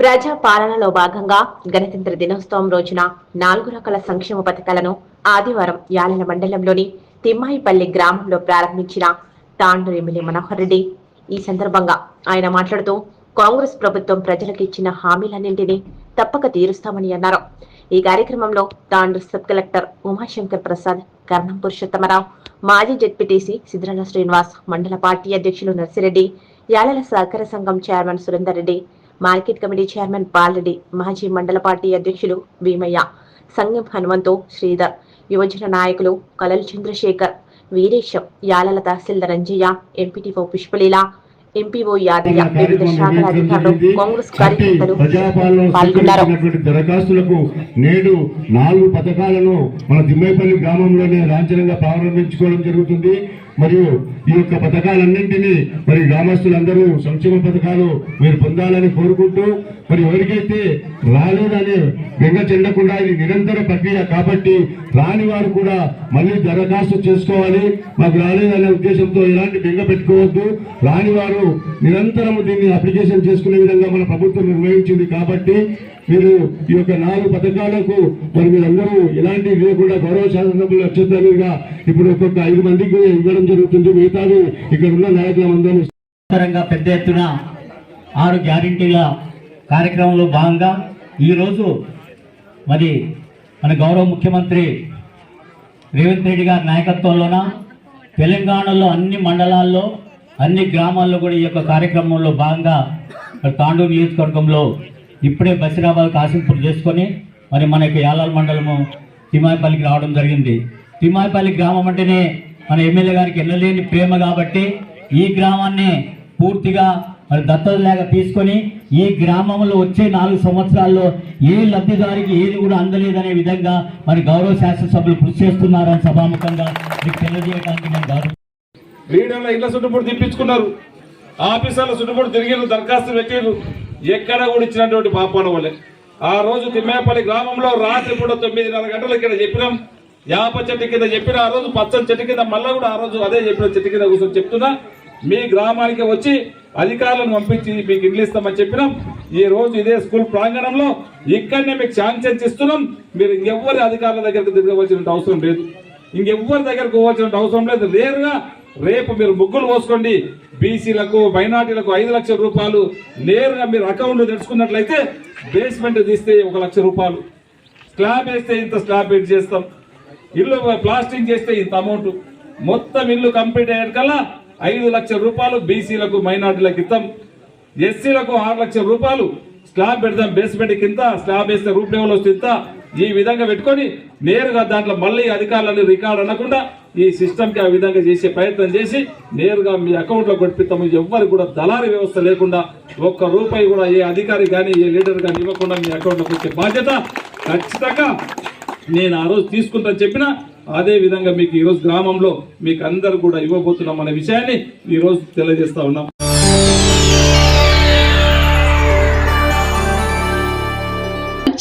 ప్రజా పాలనలో భాగంగా గణతంత్ర దినోత్సవం రోజున నాలుగు రకాల సంక్షేమ పథకాలను ఆదివారం యాలన మండలంలోని తిమ్మాయిపల్లి గ్రామంలో ప్రారంభించిన తాండూరు ఎమ్మెల్యే మనోహర్ రెడ్డి. ఈ సందర్భంగా ఆయన మాట్లాడుతూ కాంగ్రెస్ ప్రభుత్వం ప్రజలకు ఇచ్చిన హామీలన్నింటినీ తప్పక తీరుస్తామని అన్నారు. ఈ కార్యక్రమంలో తాండూరు సబ్ కలెక్టర్ ఉమాశంకర్ ప్రసాద్ కర్ణం పురుషోత్తమరావు మాజీ జడ్పీటీసీ సిద్రాల శ్రీనివాస్ మండల పార్టీ అధ్యక్షులు నర్సిరెడ్డి యాలల సహకార సంఘం chairman Surender Reddy market committee chairman Balareddy మాజీ మండల పార్టీ అధ్యక్షులు భీమయ్య సంగం హనుమంతు శ్రీధర్ యువజన నాయకులు కలల్ చంద్రశేఖర్ వీరేశం యాలల తహసీల్దార్ రంజయ్య ఎంపీటీఓ పుష్పలీల ఎంపీఓ యాదయ్య వివిధ శాఖల అధికారులు కాంగ్రెస్ కార్యకర్తలు పాల్గొన్నారు. దరఖాస్తులకు నేడు నాలుగు పథకాలను మన దిమ్మేపల్లి గ్రామంలోనే లాంఛనంగా ప్రారంభించుకోవడం జరుగుతుంది. మరియు ఈ యొక్క పథకాలన్నింటినీ మరి గ్రామస్తులందరూ సంక్షేమ పథకాలు మీరు పొందాలని కోరుకుంటూ మరి ఎవరికైతే రాలేదనే బెంగ చెందకుండా ఇది నిరంతర ప్రక్రియ కాబట్టి రాని వారు కూడా మళ్ళీ దరఖాస్తు చేసుకోవాలి. మాకు రాలేదనే ఉద్దేశంతో ఎలాంటి బెంగ పెట్టుకోవద్దు. రాని వారు నిరంతరం దీన్ని అప్లికేషన్ చేసుకునే విధంగా మన ప్రభుత్వం నిర్వహించింది కాబట్టి మీరు ఈ యొక్క నాలుగు పథకాలకు మరి మీరందరూ ఎలాంటి లేకుండా గౌరవ శాసనసభ్యులు అత్యంతగా ఇప్పుడు ఒక్కొక్క ఐదు మందికి ఇవ్వడం జరుగుతుంది మిగతాది ఇక్కడ ఉన్న నాయకులందరూ పరంగా పెద్ద ఎత్తున ఆరు గ్యారంటీల కార్యక్రమంలో భాగంగా ఈరోజు మరి మన గౌరవ ముఖ్యమంత్రి రేవంత్ రెడ్డి గారి నాయకత్వంలోన తెలంగాణలో అన్ని మండలాల్లో అన్ని గ్రామాల్లో కూడా ఈ యొక్క కార్యక్రమంలో భాగంగా తాండూరు నియోజకవర్గంలో ఇప్పుడే బసిరాబాద్ కాసింపూర్ చేసుకొని మరి మనకి యాలాల్ మండలము తిమాయిపల్లికి రావడం జరిగింది. తిమాయిపల్లి గ్రామం అంటేనే మన ఎమ్మెల్యే గారికి వెళ్ళలేని ప్రేమ కాబట్టి ఈ గ్రామాన్ని పూర్తిగా మరి దత్తతలాగా తీసుకొని ఈ గ్రామంలో వచ్చే నాలుగు సంవత్సరాల్లో ఏ లబ్ధిదారికి ఏది కూడా అందలేదనే విధంగా మరి గౌరవ శాసనసభ్యులు కృషి చేస్తున్నారని సభాముఖంగా మీకు తెలియజేయడానికి నేను గౌరవ లీడర్ల ఇళ్ళ చుట్టుముడు తిప్పించుకున్నారు. ఆఫీసర్ల చుట్టుముడు తిరిగిరు దరఖాస్తు పెట్టిరు ఎక్కడ కూడా ఇచ్చినటువంటి పాపాల వల్లే ఆ రోజు తిమ్మేపల్లి గ్రామంలో రాత్రి పూట తొమ్మిదిన్నర గంటలు ఇక్కడ చెప్పినాం. యాప చెట్టు కింద చెప్పిన ఆ రోజు పచ్చని చెట్టు కింద మళ్ళా కూడా ఆ రోజు అదే చెప్పిన చెట్టు కింద కూర్చొని చెప్తున్నా. మీ గ్రామానికి వచ్చి అధికారులను పంపించి మీకు ఇండ్లు ఇస్తామని చెప్పినాం. ఈ రోజు ఇదే స్కూల్ ప్రాంగణంలో ఇక్కడనే మీకు శాంక్షన్ ఇస్తున్నాం మీరు ఇంకెవ్వరి అధికారుల దగ్గరకు తిరగవలసిన అవసరం లేదు. ఇంకెవ్వరి దగ్గరకు పోవాల్సిన అవసరం లేదు. నేరుగా రేపు మీరు ముగ్గులు పోసుకోండి. బీసీలకు మైనార్టీలకు ఐదు లక్షల రూపాయలు నేరుగా మీరు అకౌంట్ తెచ్చుకున్నట్లయితే బేస్మెంట్ తీస్తే ఒక లక్ష రూపాయలు. స్లాబ్ వేస్తే ఇంత స్లాబ్ పెట్టి చేస్తాం? ఇల్లు ప్లాస్టింగ్ చేస్తే ఇంత అమౌంట్ మొత్తం ఇల్లు కంప్లీట్ అయ్యాకల్లా ఐదు లక్షల రూపాయలు బీసీలకు మైనార్టీలకు ఇద్దాం ఎస్సీలకు ఆరు లక్షల రూపాయలు స్లాబ్ పెడతాం బేస్మెంట్ కింద స్లాబ్ వేస్తే రూప్ లెవెల్ వస్తే ఈ విధంగా పెట్టుకొని నేరుగా దాంట్లో మళ్ళీ అధికారులను రికార్డ్ అనకుండా ఈ సిస్టమ్కి ఆ విధంగా చేసే ప్రయత్నం చేసి నేరుగా మీ అకౌంట్లో గడిపిస్తాము కొట్టిస్తాము ఎవ్వరు కూడా దళారీ వ్యవస్థ లేకుండా ఒక్క రూపాయి కూడా ఏ అధికారి కానీ ఏ లీడర్ కానీ ఇవ్వకుండా మీ అకౌంట్లోకి వచ్చే బాధ్యత ఖచ్చితంగా నేను ఆ రోజు తీసుకుంటాను చెప్పిన అదే విధంగా మీకు ఈరోజు గ్రామంలో మీకు అందరు కూడా ఇవ్వబోతున్నాం అనే విషయాన్ని ఈరోజు తెలియజేస్తా ఉన్నాం.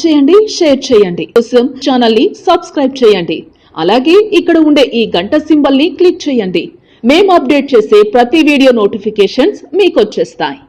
చేయండి షేర్ చేయండి. కోసం ఛానల్ని సబ్స్క్రైబ్ చేయండి. అలాగే ఇక్కడ ఉండే ఈ గంట సింబల్ని క్లిక్ చేయండి. మేము అప్డేట్ చేసే ప్రతి వీడియో నోటిఫికేషన్స్ మీకు వచ్చేస్తాయి.